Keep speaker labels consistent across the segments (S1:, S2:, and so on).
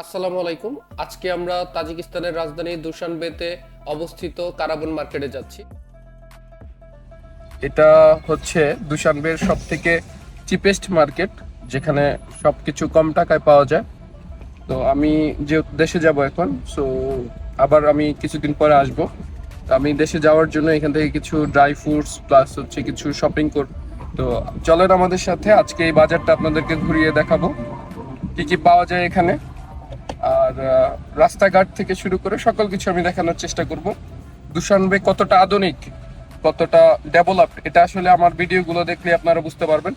S1: আসসালামু আলাইকুম। আজকে আমরা তাজিকিস্তানের রাজধানী দুশানবেতে অবস্থিত কারাবন মার্কেটে যাচ্ছি। এটা হচ্ছে দুশানবের সব থেকে চিপেস্ট মার্কেট যেখানে সবকিছু কম টাকায় পাওয়া যায়। তো আমি যে দেশে যাব এখন সো আবার আমি কিছুদিন পরে আসব। আমি দেশে যাওয়ার জন্য এখান থেকে কিছু ড্রাই ফ্রুটস প্লাস হচ্ছে কিছু শপিং কর তো চলেন আমাদের সাথে, আজকে এই বাজারটা আপনাদেরকে ঘুরিয়ে দেখাবো। কি কি পাওয়া যায় এখানে? আর রাস্তাঘাট থেকে শুরু করে সকল কিছু আমি দেখানোর চেষ্টা করব। দুশানবে কতটা আধুনিক, কতটা ডেভেলপড এটা আসলে আমার ভিডিওগুলো দেখলে আপনারা বুঝতে পারবেন।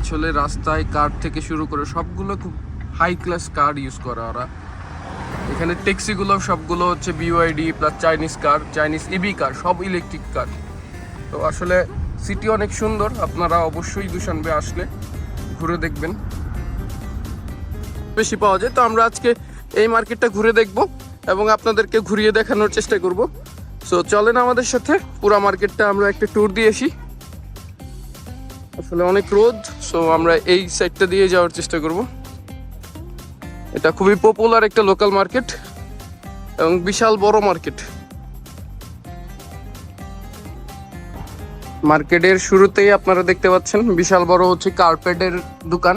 S1: আসলে রাস্তায় কার থেকে শুরু করে সবগুলো খুব হাই ক্লাস কার ইউজ করে ওরা। এখানে ট্যাক্সিগুলো সবগুলো হচ্ছে BOID plus Chinese car Chinese EV car সব ইলেকট্রিক কার তো আসলে সিটি অনেক সুন্দর, আপনারা অবশ্যই দুশানবে আসলে ঘুরে দেখবেন। বেশি পাওয়া যায়। তো আমরা আজকে এই মার্কেটটা ঘুরে দেখব এবং আপনাদেরকে ঘুরিয়ে দেখানোর চেষ্টা করব। সো চলেন আমাদের সাথে। পুরা মার্কেটটা আমরা একটা ট্যুর দিয়ে আসি। আসলে অনেক রোদ সো আমরা এই সাইডটা দিয়ে যাওয়ার চেষ্টা করব। এটা খুবই পপুলার একটা লোকাল মার্কেট এবং বিশাল বড় মার্কেট মার্কেটের শুরুতেই আপনারা দেখতে পাচ্ছেন বিশাল বড় হচ্ছে কার্পেটের দোকান।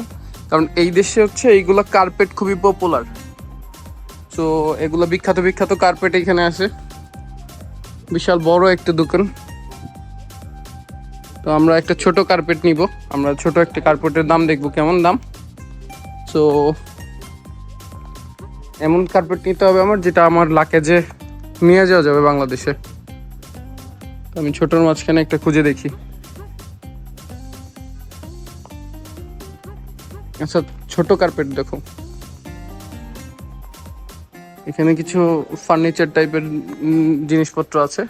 S1: কারণ এই দেশে হচ্ছে এইগুলো কার্পেট খুবই পপুলার তো এগুলো বিখ্যাত বিখ্যাত কার্পেট এখানে আছে বিশাল বড় একটা দোকান। তো আমরা একটা ছোট কার্পেট নিব। আমরা ছোট একটা কার্পেটের দাম দেখব কেমন দাম। তো এমন কার্পেট নিতে হবে আমার, যেটা আমার লাকেজে নিয়ে যাওয়া যাবে বাংলাদেশে। আমি ছোটোর মাঝখানে একটা খুঁজে দেখি। আচ্ছা ছোট কার্পেট দেখো। এখানে কিছু ফার্নিচার টাইপের জিনিসপত্র আছে।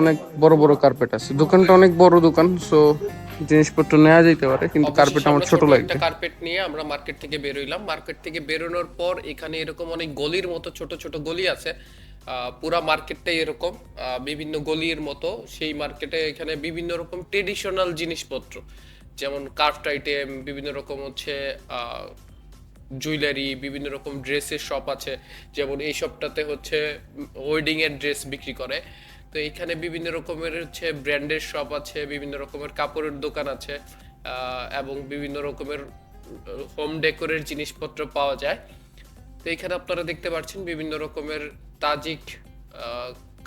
S1: অনেক বড় বড় কার্পেট আছে। দোকানটা অনেক বড় দোকান সো জিনিসপত্র নেওয়া যেতে পারে কিন্তু কার্পেট আমার ছোট লাগছে
S2: কার্পেট নিয়ে আমরা মার্কেট থেকে বেরোইলাম মার্কেট থেকে বেরোনোর পর এখানে এরকম অনেক গলির মতো ছোট ছোট গলি আছে। পুরা মার্কেটটাই এরকম। বিভিন্ন গলির মতো সেই মার্কেটে এখানে বিভিন্ন রকম ট্রেডিশনাল জিনিসপত্র। যেমন কার্ফট আইটেম, বিভিন্ন রকম হচ্ছে জুয়েলারি, বিভিন্ন রকম ড্রেসের শপ আছে। যেমন এই শপটাতে হচ্ছে ওয়েডিং এর ড্রেস বিক্রি করে। তো এখানে বিভিন্ন রকমের হচ্ছে ব্র্যান্ডের শপ আছে, বিভিন্ন রকমের কাপড়ের দোকান আছে এবং বিভিন্ন রকমের হোম ডেকোরের জিনিসপত্র পাওয়া যায়। তো এখানে আপনারা দেখতে পাচ্ছেন বিভিন্ন রকমের তাজিক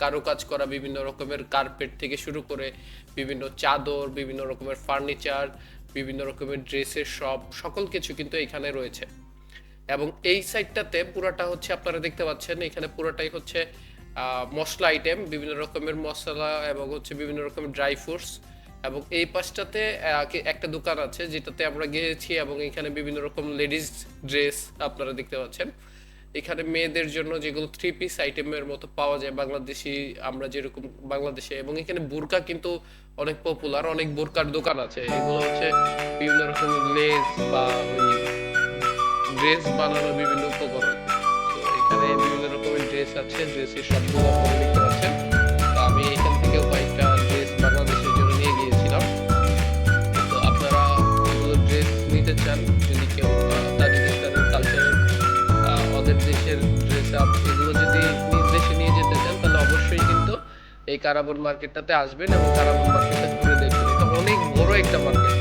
S2: কারুকাজ করা, বিভিন্ন রকমের কার্পেট থেকে শুরু করে বিভিন্ন চাদর, বিভিন্ন রকমের ফার্নিচার বিভিন্ন রকমের ড্রেসের শপ সকল কিছু কিন্তু এখানে রয়েছে। এবং এই সাইডটাতে পুরাটা হচ্ছে আপনারা দেখতে পাচ্ছেন, এখানে পুরাটাই হচ্ছে মশলা আইটেম বিভিন্ন রকমের মশলা এবং হচ্ছে বিভিন্ন রকমের ড্রাই ফ্রুটস এবং এই পাশটাতে একটা দোকান আছে যেটাতে আমরা গিয়েছি এবং এখানে বিভিন্ন রকম লেডিস ড্রেস আপনারা দেখতে পাচ্ছেন। এখানে মেয়েদের জন্য যেগুলো থ্রি পিস আইটেমের মতো পাওয়া যায়, বাংলাদেশি আমরা যেরকম বাংলাদেশে এবং এখানে বোরকা কিন্তু অনেক পপুলার অনেক বোরকার দোকান আছে। এগুলো হচ্ছে বিভিন্ন রকম লেস বা ড্রেস বানানো বিভিন্ন উপকরণ। তো এখানে বিভিন্ন রকমের ড্রেস আছে ড্রেসের সবগুলো আছে এই কারাবন মার্কেটটাতে আসবেন এবং কারাবন মার্কেটটা ঘুরে দেখবেন। এটা অনেক বড় একটা মার্কেট।